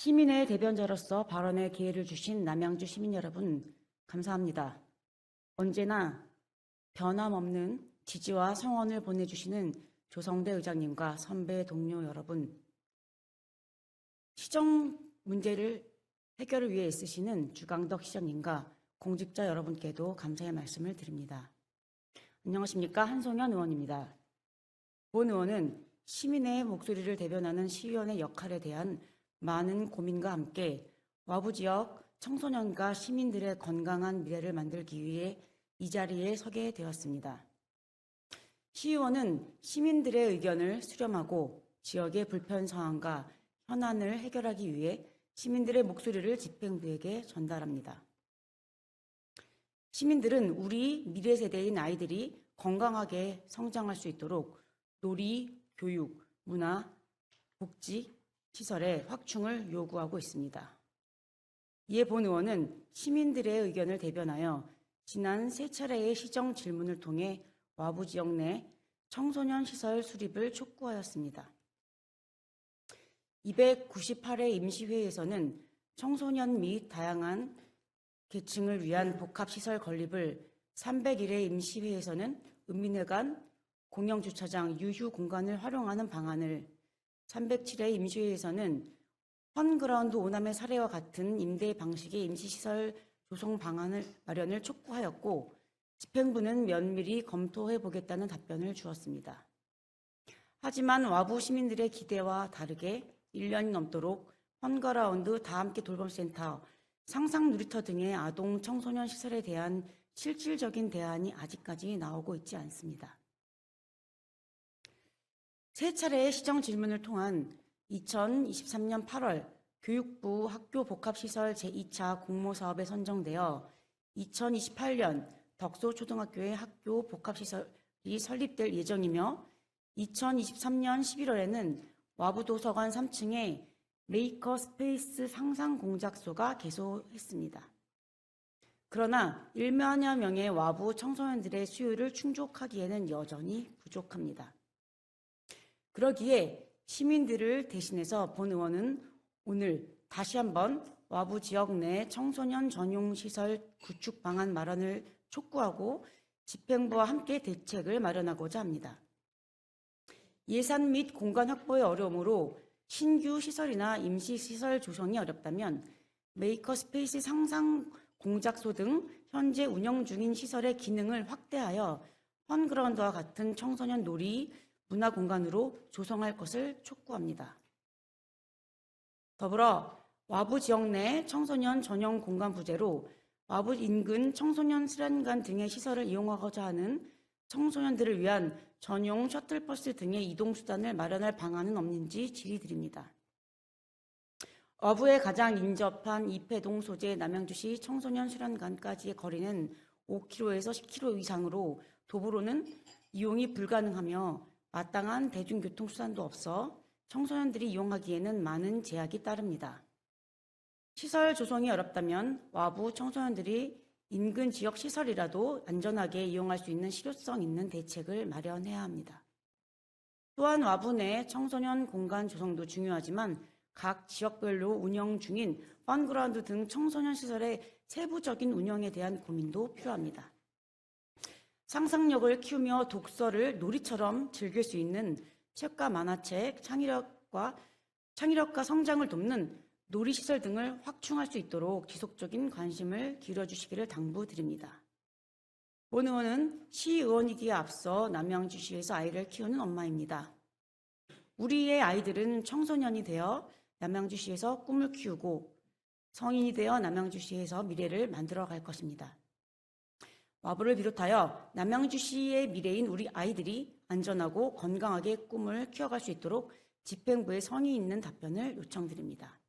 시민의 대변자로서 발언의 기회를 주신 남양주 시민 여러분, 감사합니다. 언제나 변함없는 지지와 성원을 보내주시는 조성대 의장님과 선배 동료 여러분, 시정 문제를 해결을 위해 애쓰시는 주강덕 시장님과 공직자 여러분께도 감사의 말씀을 드립니다. 안녕하십니까. 한송현 의원입니다. 본 의원은 시민의 목소리를 대변하는 시의원의 역할에 대한 많은 고민과 함께 와부 지역 청소년과 시민들의 건강한 미래를 만들기 위해 이 자리에 서게 되었습니다. 시의원은 시민들의 의견을 수렴하고 지역의 불편 사항과 현안을 해결하기 위해 시민들의 목소리를 집행부에게 전달합니다. 시민들은 우리 미래 세대인 아이들이 건강하게 성장할 수 있도록 놀이, 교육, 문화, 복지, 시설의 확충을 요구하고 있습니다. 이에 본 의원은 시민들의 의견을 대변하여 지난 세 차례의 시정 질문을 통해 와부 지역 내 청소년 시설 수립을 촉구하였습니다. 298회 임시회에서는 청소년 및 다양한 계층을 위한 복합시설 건립을 301회 임시회에서는 읍민회관, 공영주차장, 유휴 공간을 활용하는 방안을 307회 임시회에서는 펀그라운드 오남의 사례와 같은 임대 방식의 임시시설 조성 방안을 마련을 촉구하였고 집행부는 면밀히 검토해 보겠다는 답변을 주었습니다. 하지만 와부 시민들의 기대와 다르게 1년이 넘도록 펀그라운드 다함께 돌봄센터, 상상 놀이터 등의 아동 청소년 시설에 대한 실질적인 대안이 아직까지 나오고 있지 않습니다. 세 차례의 시정 질문을 통한 2023년 8월 교육부 학교 복합시설 제2차 공모 사업에 선정되어 2028년 덕소 초등학교의 학교 복합시설이 설립될 예정이며 2023년 11월에는 와부도서관 3층에 메이커 스페이스 상상 공작소가 개소했습니다. 그러나 1만여 명의 와부 청소년들의 수요를 충족하기에는 여전히 부족합니다. 그러기에 시민들을 대신해서 본 의원은 오늘 다시 한번 와부 지역 내 청소년 전용 시설 구축 방안 마련을 촉구하고 집행부와 함께 대책을 마련하고자 합니다. 예산 및 공간 확보의 어려움으로 신규 시설이나 임시 시설 조성이 어렵다면 메이커 스페이스 상상 공작소 등 현재 운영 중인 시설의 기능을 확대하여 펀그라운드와 같은 청소년 놀이 문화 공간으로 조성할 것을 촉구합니다. 더불어 와부 지역 내 청소년 전용 공간 부재로 와부 인근 청소년 수련관 등의 시설을 이용하고자 하는 청소년들을 위한 전용 셔틀버스 등의 이동 수단을 마련할 방안은 없는지 질의드립니다. 어부에 가장 인접한 이패동 소재 남양주시 청소년 수련관까지의 거리는 5km에서 10km 이상으로 도보로는 이용이 불가능하며 마땅한 대중교통수단도 없어 청소년들이 이용하기에는 많은 제약이 따릅니다. 시설 조성이 어렵다면 와부 청소년들이 인근 지역 시설이라도 안전하게 이용할 수 있는 실효성 있는 대책을 마련해야 합니다. 또한 와부 내 청소년 공간 조성도 중요하지만 각 지역별로 운영 중인 펀그라운드 등 청소년 시설의 세부적인 운영에 대한 고민도 필요합니다. 상상력을 키우며 독서를 놀이처럼 즐길 수 있는 책과 만화책, 창의력과 창의력과 성장을 돕는 놀이시설 등을 확충할 수 있도록 지속적인 관심을 기울여주시기를 당부드립니다. 본 의원은 시의원이기에 앞서 남양주시에서 아이를 키우는 엄마입니다. 우리의 아이들은 청소년이 되어 남양주시에서 꿈을 키우고 성인이 되어 남양주시에서 미래를 만들어 갈 것입니다. 와부를 비롯하여 남양주시의 미래인 우리 아이들이 안전하고 건강하게 꿈을 키워갈 수 있도록 집행부의 성의 있는 답변을 요청드립니다.